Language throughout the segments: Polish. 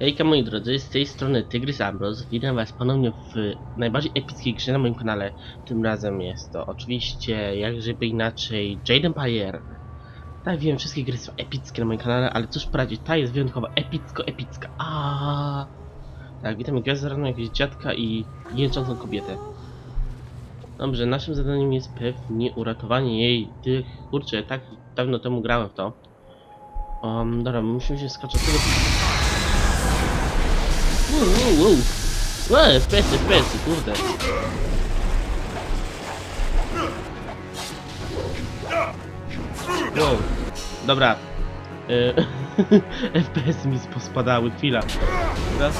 Hejka moi drodzy, z tej strony Tygrys Ambros. Witam was ponownie w najbardziej epickiej grze na moim kanale. Tym razem jest to oczywiście, jak żeby inaczej, Jade Empire. Tak wiem, wszystkie gry są epickie na moim kanale, ale cóż poradzić, ta jest wyjątkowo epicko-epicka. A. Tak, witam gwiazdę jakiegoś dziadka i jęczącą kobietę. Dobrze, naszym zadaniem jest pewnie uratowanie jej tych... Kurczę, tak dawno temu grałem w to. Um, dobra, musimy się skoczyć tego... Wow, wow, wow. Wow, FPS, FPS, kurde. Wow. Dobra. E, FPS mi pospadały, chwila. Raz.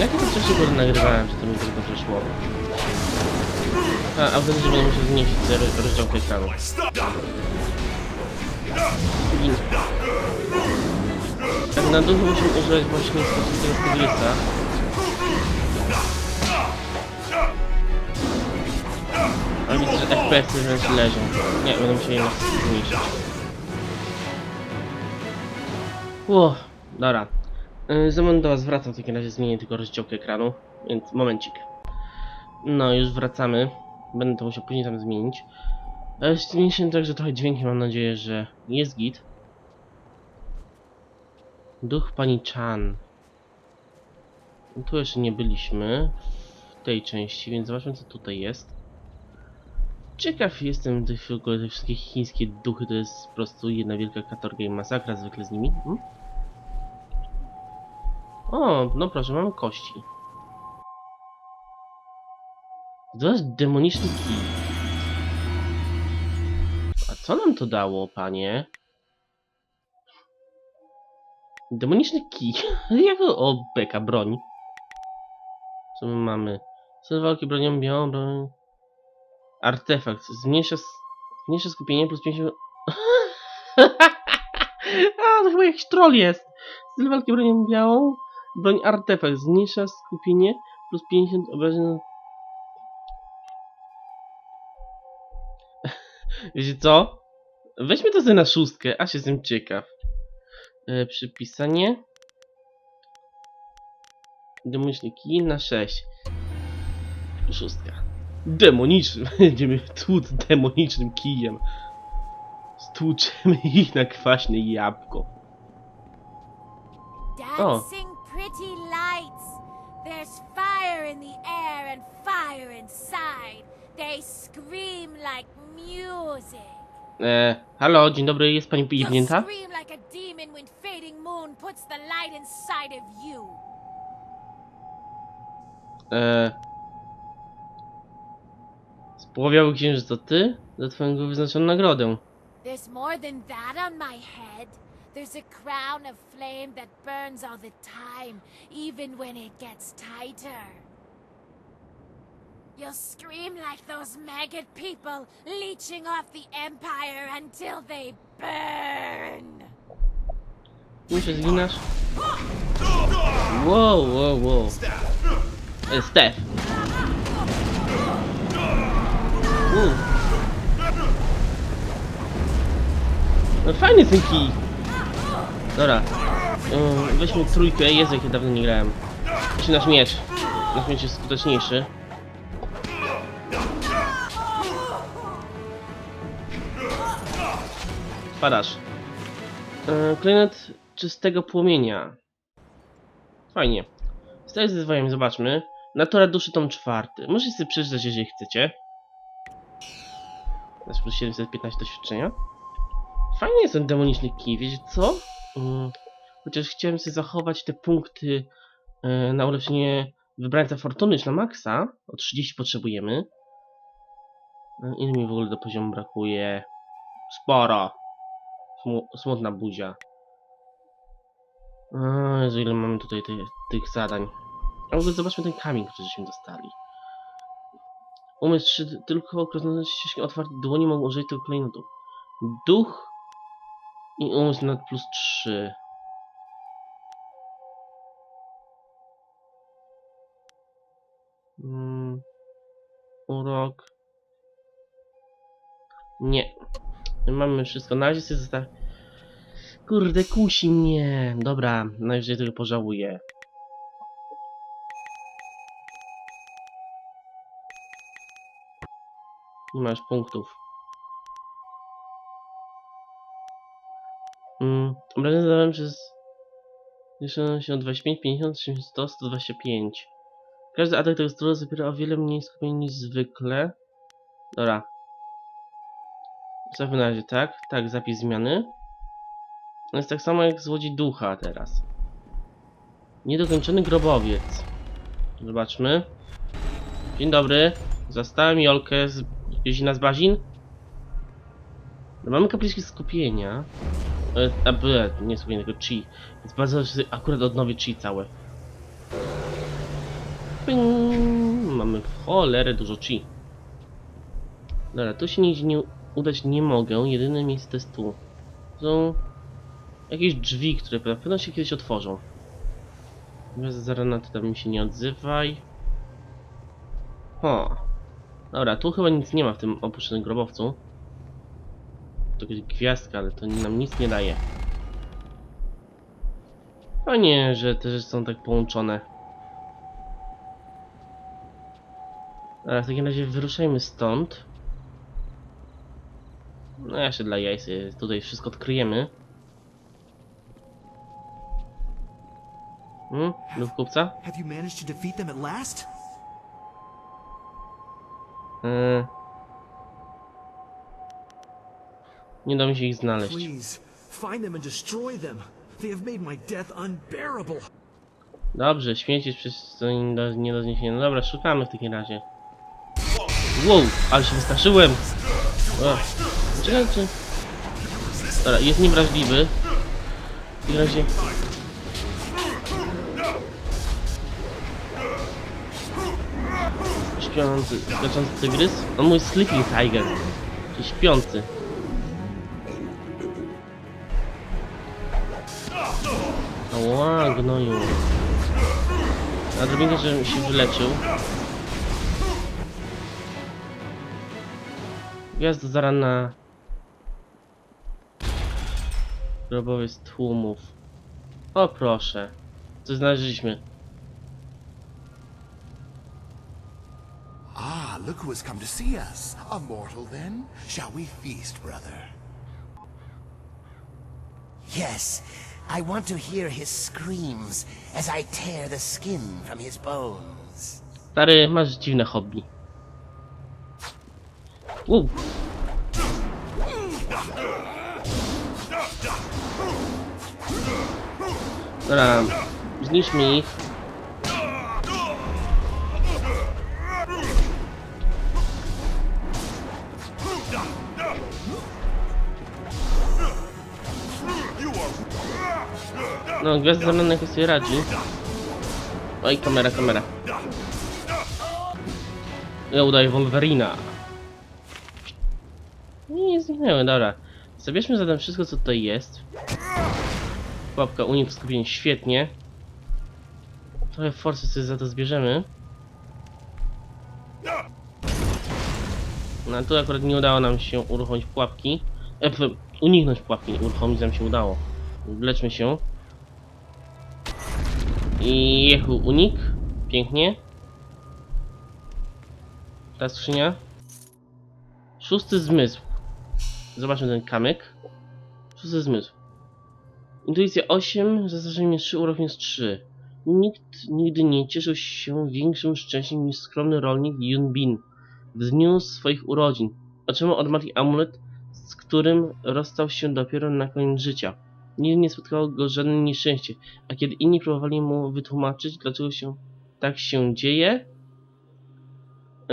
Jakie to wcześniej go nagrywałem, że to mi tak dobrze szło? A, a wtedy, że będę musiał zmniejszyć te ro- rozdziałkę ekranu. Tak na dół musimy używać właśnie tego Tigrysa. Ale widzę, że FPS wręcz leżą. Nie, będę musiał je zmniejszyć. Ło, dobra. Yy, Za moment do was wracam, w takim razie zmienię tylko rozdziałkę ekranu, więc momencik. No, już wracamy. Będę to musiał później tam zmienić. E, Zmniejszyłem także trochę dźwięki, mam nadzieję, że jest git. Duch pani Chan. Tu jeszcze nie byliśmy w tej części, więc zobaczmy co tutaj jest. Ciekaw jestem tych, te wszystkie chińskie duchy, to jest po prostu jedna wielka katorga i masakra zwykle z nimi. Hmm? O, no proszę, mamy kości. Zobacz, demoniczny kij. A co nam to dało, panie? Demoniczny kij. Jako o beka broń. Co my mamy? Cel walki bronią białą broń. Artefakt. Zmniejsza, zmniejsza skupienie plus 50. A, to chyba jakiś troll jest. Styl walki bronią białą. Broń artefakt. Zmniejsza skupienie plus 50 obrażeń. Wiecie co? Weźmy to sobie na szóstkę, a się jestem ciekaw. E, przypisanie. Kij na 6. Szóstka. Demoniczny. Będziemy tłuc demonicznym kijem. Stłuczemy ich na kwaśne jabłko. Dancing pretty lights. There's fire in the air and fire inside. They scream like music. E, halo, dzień dobry, jest pani You piwnięta? scream like a demon when fading moon puts the light inside of you. E, Spłowiały księżyc to ty? Za twoją wyznaczoną nagrodę. There's more than that on my head. There's a crown of flame that burns all the time, even when it gets tighter. You'll scream like those maggot people, leeching off the Empire until they burn. Muszę zginasz? Wow, wow, wow. E, Steph. Wow. No fajny ten kij. Dobra. Ym, weźmy trójkę, Jezu jak ja dawno nie grałem. Czy nasz miecz. Nasz miecz jest skuteczniejszy. Padasz. E, czystego płomienia. Fajnie. Staję z wyzwaniem, zobaczmy. Natura duszy tom czwarty. Możecie sobie przeczytać, jeżeli chcecie. Plus 715 doświadczenia. Fajnie jest ten demoniczny kij, wiecie co? Mm, chociaż chciałem sobie zachować te punkty e, na ulepszenie wybrańca fortuny już na maksa. O 30 potrzebujemy. E, ile mi w ogóle do poziomu brakuje? Sporo. Smu smutna buzia. Jezu, ile mamy tutaj tych, tych zadań. A ogóle zobaczmy ten kamień, który żeśmy dostali. Umysł trzy, tylko krasnoludy ścieżki otwarte dłonie mogą użyć tego klejnotu. Duch i umysł nad plus 3. Mm, urok. Nie. Mamy wszystko. Na razie sobie zostaw... Kurde, kusi mnie. Dobra, najwyżej tego pożałuję. Nie masz punktów. Mm, obrażenia zadałem przez... Zwiększono się o 25, 50, 80, 100, 125. Każdy atak tego stylu zabiera o wiele mniej skupień niż zwykle. Dobra. Zostawmy na razie tak. Tak, zapis zmiany. To jest tak samo jak złodzi ducha teraz. Niedokończony grobowiec. Zobaczmy. Dzień dobry. Zastałem Jolkę z Jezina z Bazin. No, mamy kapliczki skupienia. E, a, ble, nie skupienia, tylko chi. Więc bardzo akurat odnowię chi całe. Ping! Mamy w cholerę dużo chi. Dobra, tu się nigdzie nie udać nie mogę. Jedyne miejsce jest tu. Są jakieś drzwi, które na pewno się kiedyś otworzą. Bez zarana ty tam mi się nie odzywaj. O. Dobra, tu chyba nic nie ma w tym opuszczonym grobowcu. To jakaś gwiazdka, ale to nam nic nie daje. O nie, że te rzeczy są tak połączone. Dobra, w takim razie wyruszajmy stąd. No jeszcze dla jaj sobie tutaj wszystko odkryjemy. Hmm? Lub kupca? Have you managed to defeat them at last? Eee. Nie da mi się ich znaleźć. Please, find them and destroy them. They have made my death unbearable. Dobrze, śmieci przecież to nie do, nie do zniesienia. No dobra, szukamy w takim razie. Wow, ale się wystraszyłem! O, czekajcie. Dobra, jest niewrażliwy. W takim razie... Śpiący, skaczący tygrys? On mój sleeping tiger. Czyli śpiący. Ała, gnoju. Nadrobinkę, żebym się wyleczył. Gwiazda zarana. Grobowiec tłumów. O proszę. Co znaleźliśmy? Ah, look who has come to see us. A mortal, then? Shall we feast, brother? Yes, I want to hear his screams as I tear the skin from his bones. Stary, masz dziwne hobby. Wow. Dobra, zniszczmy ich. No, gwiazda zamiana jakoś sobie radzi. Oj, kamera, kamera. Ja udaję Wolverina. Nie zniknęły, dobra. Zabierzmy zatem wszystko, co tutaj jest. Pułapka unik skupień, świetnie. Trochę forsy sobie za to zbierzemy. No tu akurat nie udało nam się uruchomić pułapki. E, uniknąć pułapki, uruchomić nam się udało. Wleczmy się. I jechu unik. Pięknie. Ta skrzynia. Szósty zmysł. Zobaczmy ten kamyk. Szósty zmysł. Intuicja 8, zaznaczenie 3, urok jest 3. Nikt nigdy nie cieszył się większym szczęściem niż skromny rolnik Yun Bin w dniu swoich urodzin. Otrzymał od matki amulet, z którym rozstał się dopiero na koniec życia. Nigdy nie spotkało go żadne nieszczęście, a kiedy inni próbowali mu wytłumaczyć, dlaczego się tak się dzieje,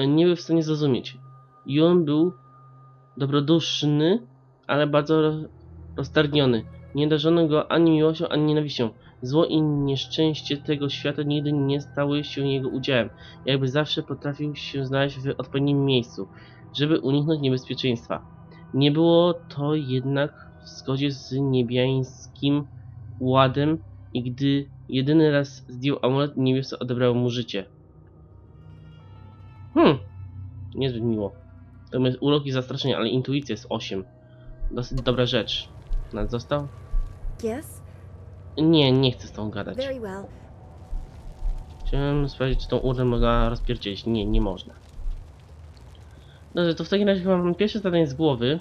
nie był w stanie zrozumieć. Yun był dobroduszny, ale bardzo ro- roztargniony. Nie darzono go ani miłością, ani nienawiścią. Zło i nieszczęście tego świata nigdy nie stały się jego udziałem. Jakby zawsze potrafił się znaleźć w odpowiednim miejscu, żeby uniknąć niebezpieczeństwa. Nie było to jednak w zgodzie z niebiańskim ładem i gdy jedyny raz zdjął amulet, niebiesko odebrało mu życie. Hmm, niezbyt miło. To jest urok i zastraszenie, ale intuicja jest 8. Dosyć dobra rzecz. Nad został? Yes? Nie, nie chcę z tą gadać. Very well. Chciałem sprawdzić, czy tą urę można rozpierdzielić. Nie, nie można. Dobrze, to w takim razie chyba mam pierwsze zadanie z głowy.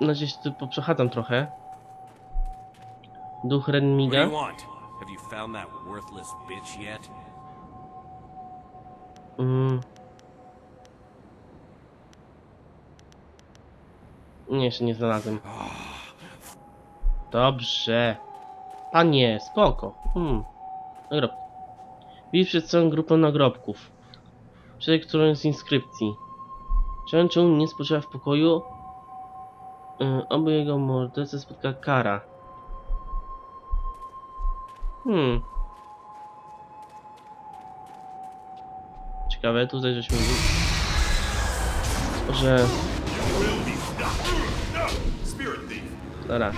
Razie się tu poprzechadzam trochę. Duch Renmiga. you want? Have you found that worthless bitch yet? Mm. Nie, jeszcze nie znalazłem. Dobrze. Panie, spoko. Hmm. Nagrob. Widz przed całą grupą nagrobków. Przed którą z inskrypcji. Czemu nie spoczywa w pokoju? Yy, oby jego mordercę spotka kara. Hmm. Ciekawe, tutaj żeśmy... Że... Dobra.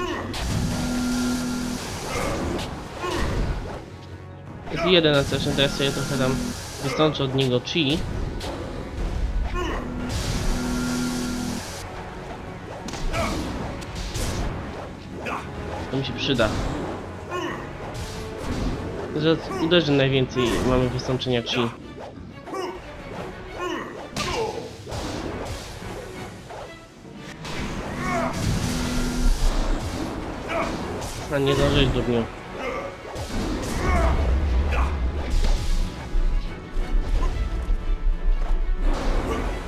Jest jeden na ja sobie trochę tam wystączę od niego chi. To mi się przyda. Że uderzy najwięcej mamy wystączenia chi. A nie zdążyć durniu.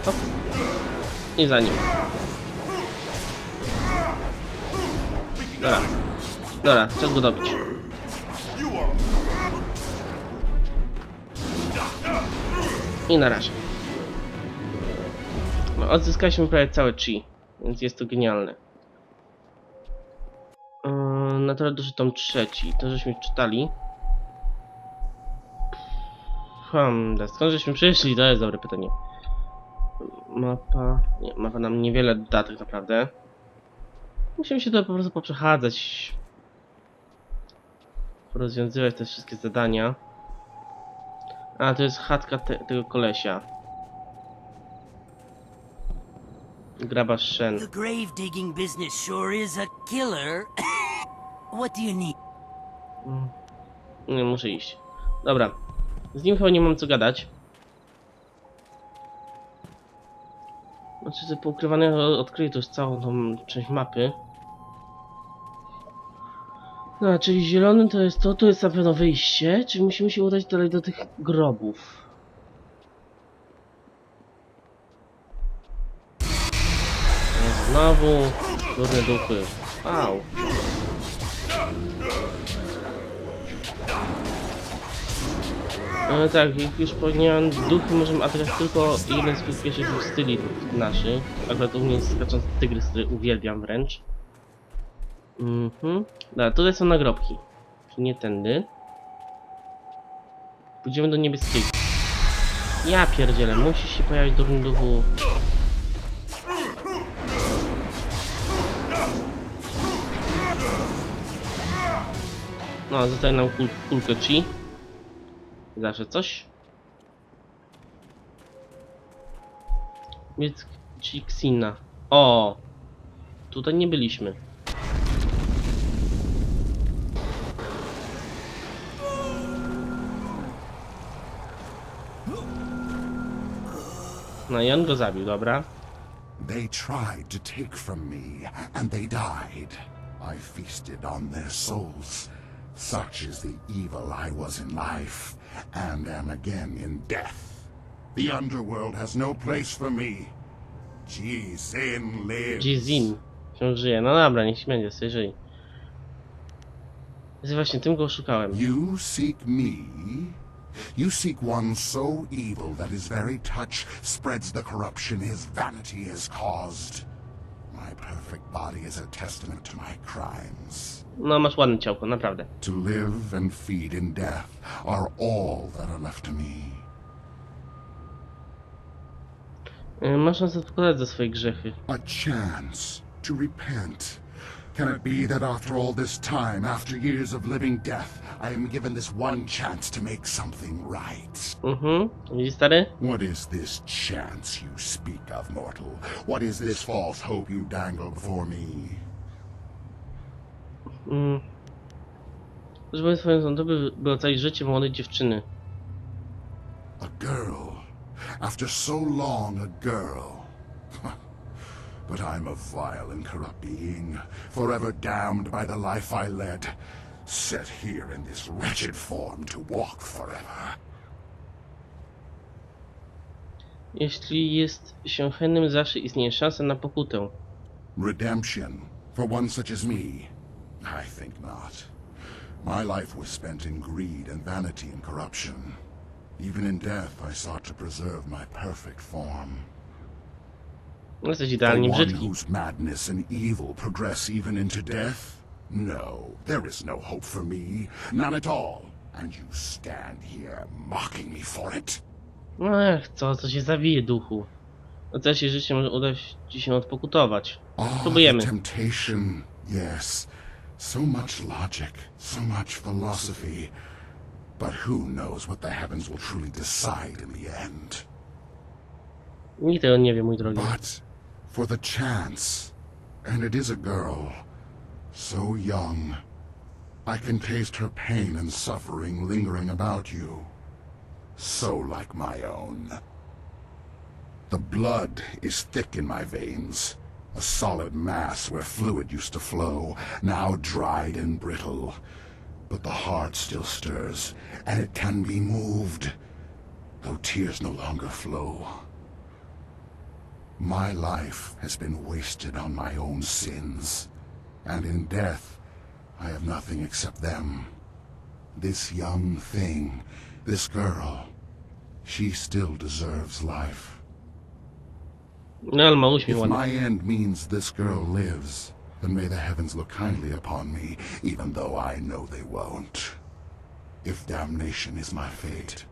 Hop. I za nim. Dobra. Dobra, czas go dobić. I na razie. No, odzyskaliśmy prawie całe chi, więc jest to genialne. Naturalny tom trzeci, to żeśmy czytali. Hmm, skąd żeśmy przyszli? To jest dobre pytanie. Mapa... Nie, mapa nam niewiele da tak naprawdę. Musimy się to po prostu poprzechadzać. Rozwiązywać te wszystkie zadania. A, to jest chatka te, tego kolesia. Graba Shen. The grave digging business sure is a killer. what do you need? Nie, muszę iść. Dobra. Z nim chyba nie mam co gadać. Znaczy, że poukrywane odkryję już całą tą część mapy. No, czyli zielony to jest to, tu jest na pewno wyjście, czyli musimy się udać dalej do tych grobów. No, Znowu górne duchy. Au. No tak, jak już powiedziałem, duchy możemy atakować tylko jeden z pierwszych styli naszych. Akurat u mnie jest skaczący tygrys, który uwielbiam wręcz. Mhm. Dobra, tutaj są nagrobki. Czyli nie tędy. Pójdziemy do niebieskiej. Ja pierdzielę, musi się pojawić durny duchu. No, zostaje nam kul kulkę chi. Zawsze coś. Więc Chixina. O! Tutaj nie byliśmy. No i on go zabił, dobra. They tried to take from me, and they died. I feasted on their souls. Such is the evil I was in life, and am again in death. The underworld has no place for me. Jizin lives. Jizin. Wciąż żyje. No dobra, niech będzie, sobie żyje. Więc właśnie tym go oszukałem. You seek me? You seek one so evil that his very touch spreads the corruption his vanity has caused. My perfect body is a testament to my crimes. No masz ładne ciałko, naprawdę. To live and feed in death are all that are left to me. Masz szansę odpowiadać za swoje grzechy. A chance to repent, Can it be that after all this time, after years of living death, I am given this one chance to make something right? Mhm. Widzisz, stary? What is this chance you speak of, mortal? What is this false hope you dangle before me? Mm. Żeby swoją sądu by, by ocalić życie młodej dziewczyny. A girl. After so long, a girl. but I'm a vile and corrupt being, forever damned by the life I led, set here in this wretched form to walk forever. Jeśli jest się chętnym, zawsze istnieje szansa na pokutę. Redemption for one such as me? I think not. My life was spent in greed and vanity and corruption. Even in death, I sought to preserve my perfect form. Jesteś For idealnie one brzydki. whose madness and evil progress even into death? No, there is no hope for me. None at all. And you stand here mocking me for it? Ech, co, co się zawije, duchu. Ocala się życie, może uda ci się odpokutować. Spróbujemy. the temptation, yes. So much logic, so much philosophy. But who knows what the heavens will truly decide in the end? Nikt tego nie wie, mój drogi. But for the chance, and it is a girl, so young, I can taste her pain and suffering lingering about you. So like my own. The blood is thick in my veins, a solid mass where fluid used to flow, now dried and brittle. But the heart still stirs, and it can be moved, though tears no longer flow. My life has been wasted on my own sins, and in death, I have nothing except them. This young thing, this girl, she still deserves life. No If my end means this girl lives, then may the heavens look kindly upon me, even though I know they won't. If damnation is my fate,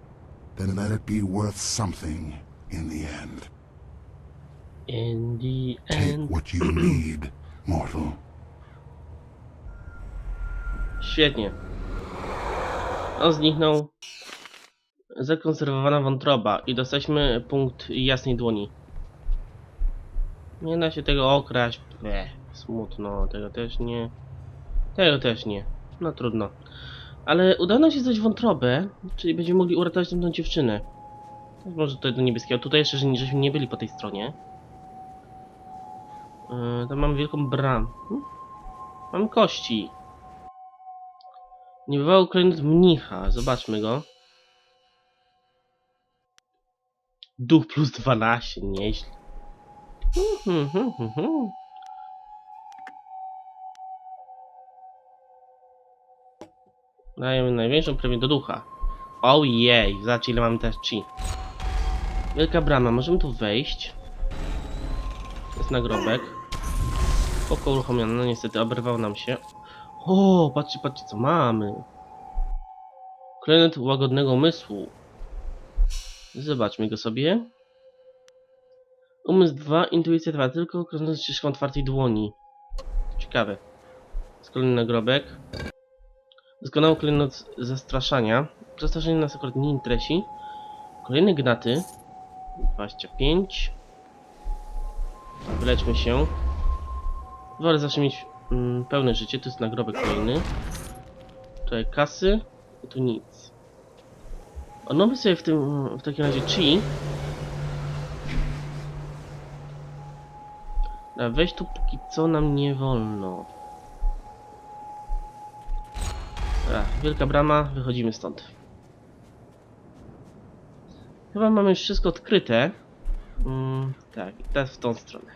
then let it be worth something in the end. In the end. Take what you need, mortal. Świetnie. On zniknął. Zakonserwowana wątroba i dostaliśmy punkt jasnej dłoni. Nie da się tego okraść. Smutno. Tego też nie. Tego też nie. No trudno. Ale udało nam się znaleźć wątrobę, czyli będziemy mogli uratować tę dziewczynę. Może tutaj do niebieskiego. Tutaj jeszcze że nie- żeśmy nie byli po tej stronie. Yy, tam mamy wielką bramę. Hmm? Mam kości. Niebywały klejnot mnicha. Zobaczmy go. Duch plus 12, nieźle. Hmm, hmm, hmm. Dajemy największą premię do ducha. Ojej, zobaczcie ile mamy teraz chi. Wielka brama, możemy tu wejść. Jest nagrobek. Oko uruchomione, no niestety oberwał nam się. O, patrzcie, patrzcie co mamy. Klenet łagodnego umysłu. Zobaczmy go sobie. Umysł 2, intuicja 2, tylko krążąc ścieżką otwartej dłoni. Ciekawe. Z kolejny nagrobek. Doskonały klejnot zastraszania. Przestraszenie nas akurat nie interesi. Kolejne gnaty. 25. Wyleczmy się. Wolę zawsze mieć mm, pełne życie. Tu jest nagrobek kolejny. Tutaj kasy. I tu nic. Odnowię sobie w tym, w takim razie chi. Wejść tu póki co nam nie wolno. A, wielka brama, wychodzimy stąd. Chyba mamy już wszystko odkryte. Mm, tak, teraz w tą stronę.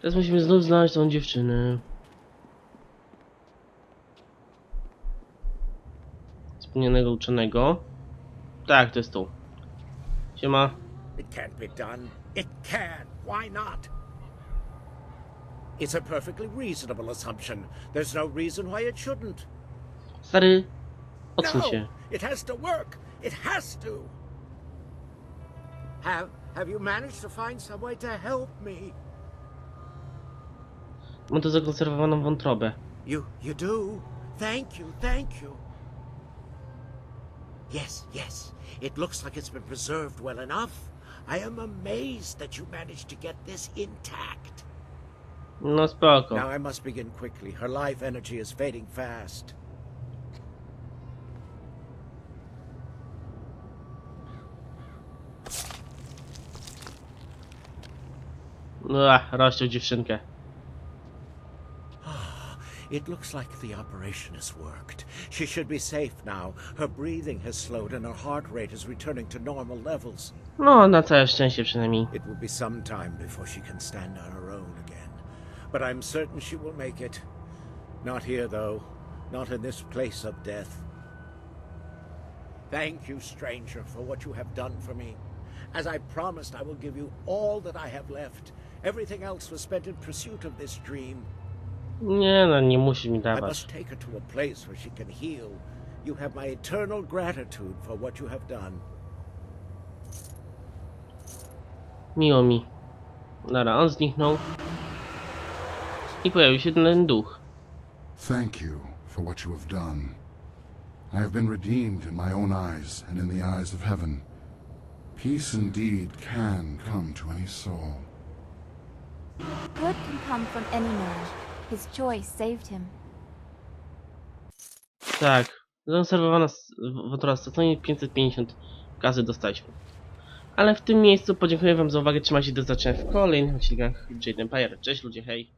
Teraz musimy znów znaleźć tą dziewczynę. Wspomnianego uczonego. Tak, to jest tu. Siema. It can't be done. It can. Why not? It's a perfectly reasonable assumption. There's no reason why it shouldn't. Stary, odsuń się. No, it has to work. It has to. Have Have you managed to find some way to help me? Mam tu zakonserwowaną wątrobę. You you do? Thank you, thank you. Yes, yes. It looks like it's been preserved well enough. I am amazed that you managed to get this intact. No spoko. Now I must begin quickly. Her life energy is fading fast. Ach, rozciął dziewczynkę. It looks like the operation has worked. She should be safe now. Her breathing has slowed and her heart rate is returning to normal levels. No, na całe szczęście przynajmniej. It will be some time before she can stand on her own again. But I'm certain she will make it. Not here, though. Not in this place of death. Thank you, stranger, for what you have done for me. As I promised, I will give you all that I have left. Everything else was spent in pursuit of this dream. Nie no, nie musi mi I dawać. must take her to a place where she can heal. You have my eternal gratitude for what you have done. Miło mi. Dobra, on zniknął. I pojawił się ten duch. Thank you for what you have done. I have been redeemed in my own eyes and in the eyes of heaven. Peace indeed can come to any soul. Good can come from any man. His choice saved him. Tak. Zakonserwowana s- wątroba stacyjnie 550 kasy dostaliśmy. Ale w tym miejscu podziękuję wam za uwagę, trzymajcie się do zobaczenia w kolejnych odcinkach Jade Empire. Cześć ludzie, hej!